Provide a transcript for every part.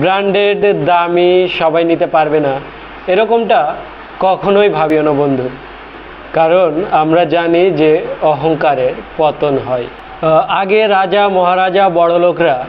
Branded, দামি, সবাই নিতে পারবে না। এরকমটা কখনোই ভাবিও না বন্ধু। কারণ আমরা জানি যে অহংকারের পতন হয়। আগে রাজা, মহারাজা, বড়লোকরা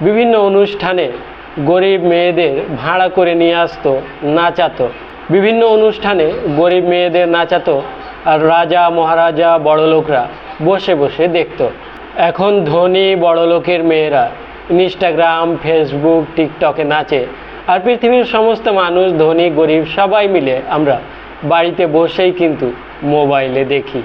বিভিন্ন অনুষ্ঠানে গরিব মেয়েদের ভাড়া করে নিয়ে আসতো, নাচাতো। বিভিন্ন অনুষ্ঠানে গরিব মেয়েদের নাচাতো আর রাজা, মহারাজা, বড়লোকরা বসে বসে দেখতো। এখন ধনী, বড়লোকের মেয়েরা ইনস্টাগ্রাম ফেসবুক টিকটকে নাচে। আর পৃথিবীর সমস্ত মানুষ, ধনী, গরিব সবাই মিলে আমরা বাড়িতে বসেই কিন্তু মোবাইলে দেখি।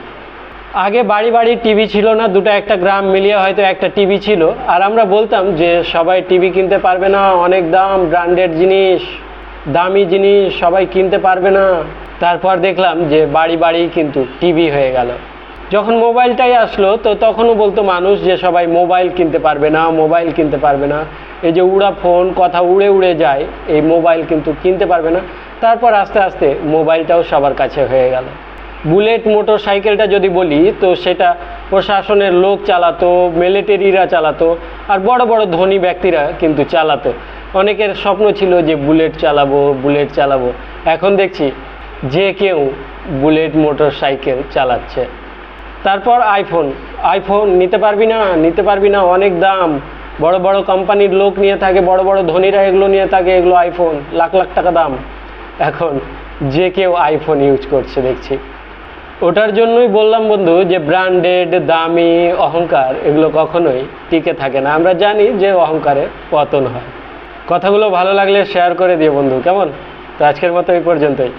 আগে বাড়ি বাড়ি টিভি ছিল না, দুটো একটা গ্রাম মিলিয়ে হয়তো একটা টিভি ছিল। আর আমরা বলতাম যে সবাই টিভি কিনতে পারবে না, অনেক দাম, ব্র্যান্ডেড জিনিস, দামি জিনিস সবাই কিনতে পারবে না। তারপর দেখলাম যে বাড়ি বাড়ি কিন্তু টিভি হয়ে গেল। যখন মোবাইলটাই আসলো, তো তখনও বলতো মানুষ যে সবাই মোবাইল কিনতে পারবে না, মোবাইল কিনতে পারবে না। এই যে উড়া ফোন, কথা উড়ে উড়ে যায়, এই মোবাইল কিন্তু কিনতে পারবে না। তারপর আস্তে আস্তে মোবাইলটাও সবার কাছে হয়ে গেল। বুলেট মোটর সাইকেলটা যদি বলি, তো সেটা প্রশাসনের লোক চালাতো মিলিটারিরা চালাতো, আর বড় বড় ধনী ব্যক্তিরা কিন্তু চালাতো। অনেকের স্বপ্ন ছিল যে বুলেট চালাবো বুলেট চালাবো। এখন দেখছি যে কেউ বুলেট মোটর সাইকেল চালাচ্ছে। তারপর আইফোন আইফোন নিতে পারবি না, নিতে পারবি না, অনেক দাম। বড় বড় কোম্পানির লোক নিয়ে থাকে, বড় বড় ধনীরা এগুলো নিয়ে থাকে, এগুলো আইফোন লাখ লাখ টাকা দাম। এখন যে কেউ আইফোন ইউজ করছে, দেখছি। ওটার জন্যই বললাম বন্ধু যে ব্র্যান্ডেড দামি, অহংকার, এগুলো কখনোই টিকে থাকে না। আমরা জানি যে অহংকারে পতন হয়। কথাগুলো ভালো লাগলে শেয়ার করে দিও বন্ধু, কেমন? তো আজকের মতো এই পর্যন্তই।